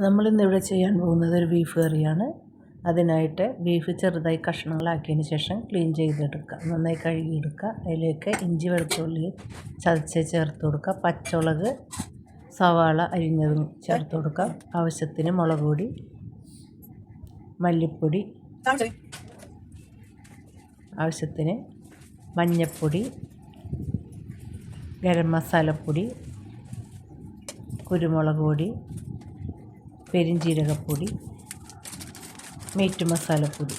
നമ്മളിന്നിവിടെ ചെയ്യാൻ പോകുന്നത് ഒരു ബീഫ് കറിയാണ്. അതിനായിട്ട് ബീഫ് ചെറുതായി കഷ്ണങ്ങളാക്കിയതിന് ശേഷം ക്ലീൻ ചെയ്തെടുക്കുക. നന്നായി കഴുകിയെടുക്കുക. അതിലേക്ക് ഇഞ്ചി വെളുത്തുള്ളി ചതച്ച് ചേർത്ത് കൊടുക്കുക. പച്ചമുളക് സവാള അരിഞ്ഞതും ചേർത്ത് കൊടുക്കുക. ആവശ്യത്തിന് മുളക് പൊടി മല്ലിപ്പൊടി ആവശ്യത്തിന് മഞ്ഞൾപ്പൊടി ഗരം മസാലപ്പൊടി കുരുമുളക് പൊടി പെരിഞ്ജീരകപ്പൊടി മീറ്റ് മസാലപ്പൊടി.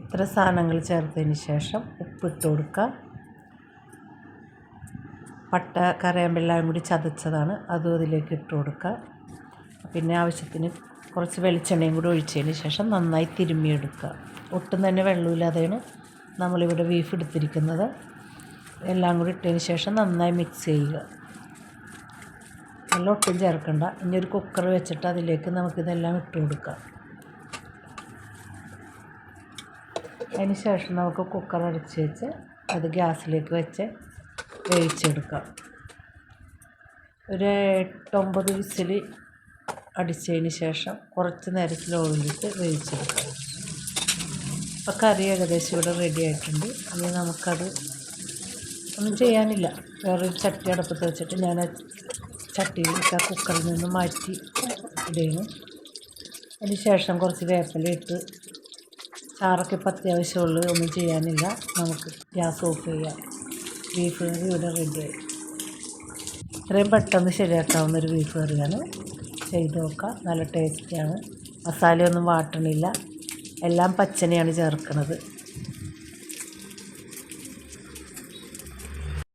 ഇത്ര സാധനങ്ങൾ ചേർത്തതിന് ശേഷം ഉപ്പിട്ട് കൊടുക്കുക. പട്ട കറിയാമ്പെല്ലാം കൂടി ചതച്ചതാണ്. അതും അതിലേക്ക് ഇട്ട് കൊടുക്കുക. പിന്നെ ആവശ്യത്തിന് കുറച്ച് വെളിച്ചെണ്ണയും കൂടി ഒഴിച്ചതിന് ശേഷം നന്നായി തിരുമ്മിയെടുക്കുക. ഒട്ടും തന്നെ വെള്ളമില്ലാതെയാണ് നമ്മളിവിടെ ബീഫ് എടുത്തിരിക്കുന്നത്. എല്ലാം കൂടി ഇട്ടതിന് ശേഷം നന്നായി മിക്സ് ചെയ്യുക. വെള്ളം ഒട്ടും ചേർക്കണ്ട. ഇനി ഒരു കുക്കർ വെച്ചിട്ട് അതിലേക്ക് നമുക്കിതെല്ലാം ഇട്ട് കൊടുക്കാം. അതിന് ശേഷം നമുക്ക് കുക്കർ അടച്ച് വെച്ച് അത് ഗ്യാസിലേക്ക് വെച്ച് വേവിച്ചെടുക്കാം. ഒരു എട്ടൊമ്പത് വിസിൽ അടിച്ചതിന് ശേഷം കുറച്ച് നേരം സ്ലോയിലിട്ട് വേവിച്ചെടുക്കാം. അപ്പോൾ കറി ഏകദേശം ഇവിടെ റെഡി ആയിട്ടുണ്ട്. ഇനി നമുക്കത് ഒന്നും ചെയ്യാനില്ല. വേറൊരു ചട്ടി അടുപ്പത്ത് വെച്ചിട്ട് ഞാൻ ചട്ടിയിലേക്ക് ആ കുക്കറിൽ നിന്ന് മാറ്റി ഇടുന്നു അതിന് ശേഷം കുറച്ച് വേപ്പില ഇട്ട് ചാറൊക്കെ ഇപ്പം അത്യാവശ്യമുള്ളത് ഒന്നും ചെയ്യാനില്ല. നമുക്ക് ഗ്യാസ് ഓഫ് ചെയ്യാം. ബീഫ് കറി ഇവിടെ റെഡിയായി ഇത്രയും പെട്ടെന്ന് ശരിയാക്കാവുന്ന ഒരു ബീഫ് കറിയാണ് ചെയ്ത് നോക്കാം. നല്ല ടേസ്റ്റിയാണ് മസാലയൊന്നും വാട്ടണില്ല. എല്ലാം പച്ചനെയാണ് ചേർക്കുന്നത്.